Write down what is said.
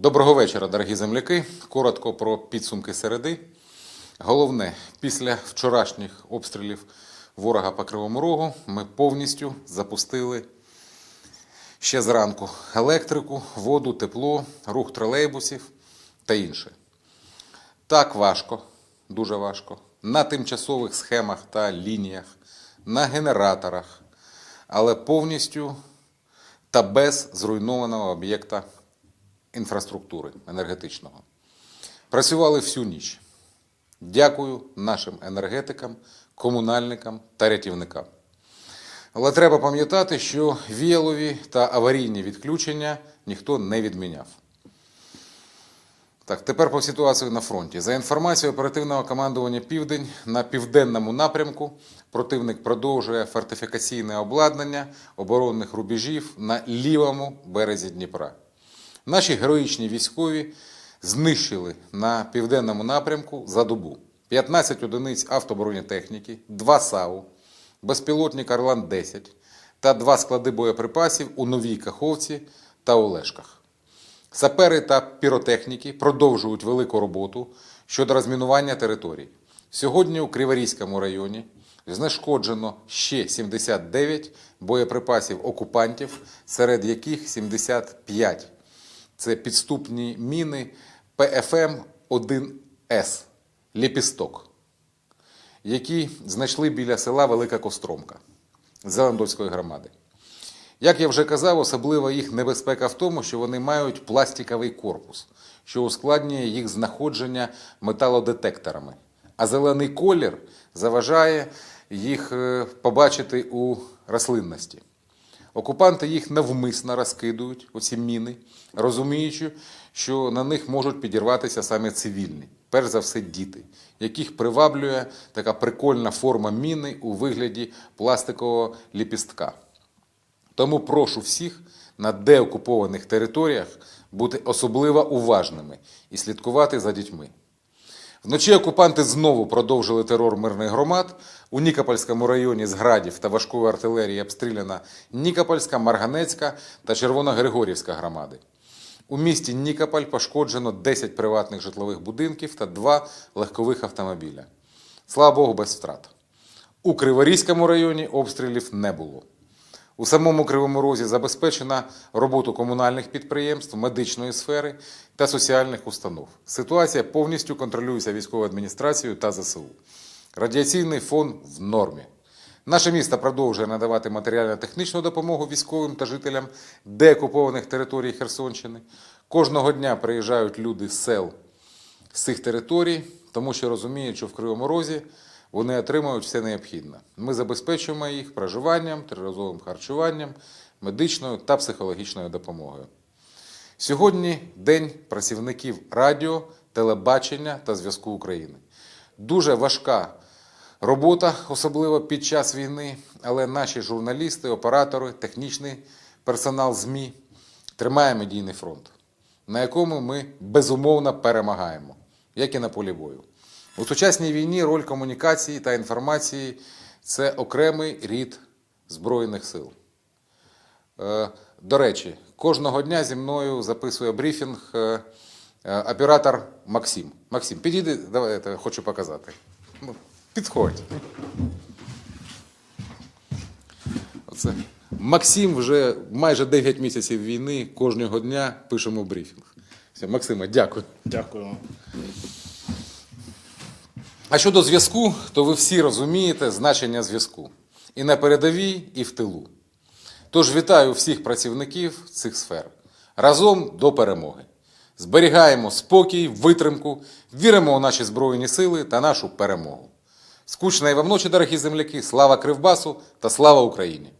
Доброго вечора, дорогі земляки. Коротко про підсумки середи. Головне, після вчорашніх обстрілів ворога по Кривому Рогу ми повністю запустили ще зранку електрику, воду, тепло, рух тролейбусів та інше. Так важко, дуже важко. На тимчасових схемах та лініях, на генераторах, але повністю та без зруйнованого об'єкта інфраструктури енергетичного. Працювали всю ніч. Дякую нашим енергетикам, комунальникам та рятівникам. Але треба пам'ятати, що віялові та аварійні відключення ніхто не відміняв. Так, тепер по ситуації на фронті. За інформацією оперативного командування Південь на південному напрямку противник продовжує фортифікаційне обладнання оборонних рубежів на лівому березі Дніпра. Наші героїчні військові знищили на південному напрямку за добу 15 одиниць автобронетехніки, 2 САУ, безпілотник Орлан-10 та два склади боєприпасів у Новій Каховці та Олешках. Сапери та піротехніки продовжують велику роботу щодо розмінування територій. Сьогодні у Криворізькому районі знешкоджено ще 79 боєприпасів окупантів, серед яких 75 це підступні міни ПФМ-1С Ліпісток, які знайшли біля села Велика Костромка Зеландольської громади. Як я вже казав, особлива їх небезпека в тому, що вони мають пластиковий корпус, що ускладнює їх знаходження металодетекторами. А зелений колір заважає їх е, побачити у рослинності. Окупанти їх навмисно розкидують, оці міни, розуміючи, що на них можуть підірватися саме цивільні, перш за все діти, яких приваблює така прикольна форма міни у вигляді пластикового ліпістка. Тому прошу всіх на деокупованих територіях бути особливо уважними і слідкувати за дітьми. Вночі окупанти знову продовжили терор мирних громад. У Нікопольському районі з градів та важкої артилерії обстріляна Нікопольська, Марганецька та Червоногригорівська громади. У місті Нікополь пошкоджено 10 приватних житлових будинків та 2 легкових автомобіля. Слава Богу, без втрат. У Криворізькому районі обстрілів не було. У самому Кривому Розі забезпечена роботу комунальних підприємств, медичної сфери та соціальних установ. Ситуація повністю контролюється військовою адміністрацією та ЗСУ. Радіаційний фон в нормі. Наше місто продовжує надавати матеріально-технічну допомогу військовим та жителям деокупованих територій Херсонщини. Кожного дня приїжджають люди з сел з цих територій, тому що розуміють, що в Кривому Розі вони отримують все необхідне. Ми забезпечуємо їх проживанням, триразовим харчуванням, медичною та психологічною допомогою. Сьогодні День працівників радіо, телебачення та зв'язку України. Дуже важка робота, особливо під час війни, але наші журналісти, оператори, технічний персонал ЗМІ тримає медійний фронт, на якому ми безумовно перемагаємо, як і на полі бою. У сучасній війні роль комунікації та інформації це окремий рід Збройних сил. Е, До речі, кожного дня зі мною записує брифінг е, е, оператор Максим. Максим, підійди, давай я хочу показати. Ну, підходь. Оце. Максим вже майже 9 місяців війни, кожного дня пишемо брифінг. Все, Максиме, дякую. Дякую. А щодо зв'язку, то ви всі розумієте значення зв'язку і на передовій, і в тилу. Тож вітаю всіх працівників цих сфер. Разом до перемоги. Зберігаємо спокій, витримку, віримо у наші Збройні сили та нашу перемогу. Скучної вам ночі, дорогі земляки, слава Кривбасу та слава Україні!